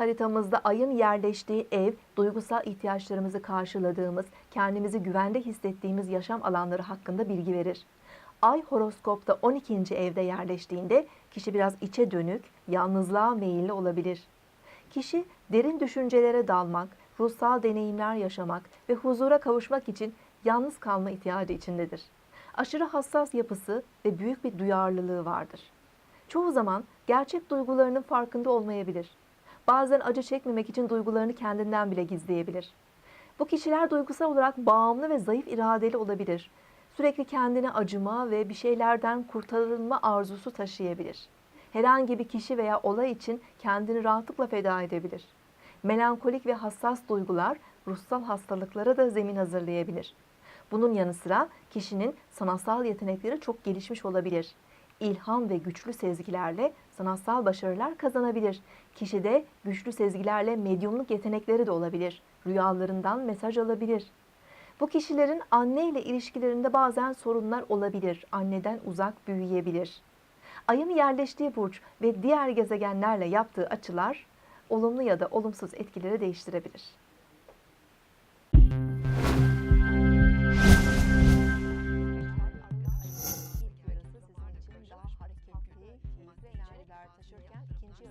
Haritamızda ayın yerleştiği ev, duygusal ihtiyaçlarımızı karşıladığımız, kendimizi güvende hissettiğimiz yaşam alanları hakkında bilgi verir. Ay horoskopta 12. evde yerleştiğinde kişi biraz içe dönük, yalnızlığa meyilli olabilir. Kişi derin düşüncelere dalmak, ruhsal deneyimler yaşamak ve huzura kavuşmak için yalnız kalma ihtiyacı içindedir. Aşırı hassas yapısı ve büyük bir duyarlılığı vardır. Çoğu zaman gerçek duygularının farkında olmayabilir. Bazen acı çekmemek için duygularını kendinden bile gizleyebilir. Bu kişiler duygusal olarak bağımlı ve zayıf iradeli olabilir. Sürekli kendine acıma ve bir şeylerden kurtarılma arzusu taşıyabilir. Herhangi bir kişi veya olay için kendini rahatlıkla feda edebilir. Melankolik ve hassas duygular ruhsal hastalıklara da zemin hazırlayabilir. Bunun yanı sıra kişinin sanatsal yetenekleri çok gelişmiş olabilir. İlham ve güçlü sezgilerle sanatsal başarılar kazanabilir. Kişide güçlü sezgilerle medyumluk yetenekleri de olabilir. Rüyalarından mesaj alabilir. Bu kişilerin anne ile ilişkilerinde bazen sorunlar olabilir. Anneden uzak büyüyebilir. Ayın yerleştiği burç ve diğer gezegenlerle yaptığı açılar olumlu ya da olumsuz etkileri değiştirebilir. olarak ikinci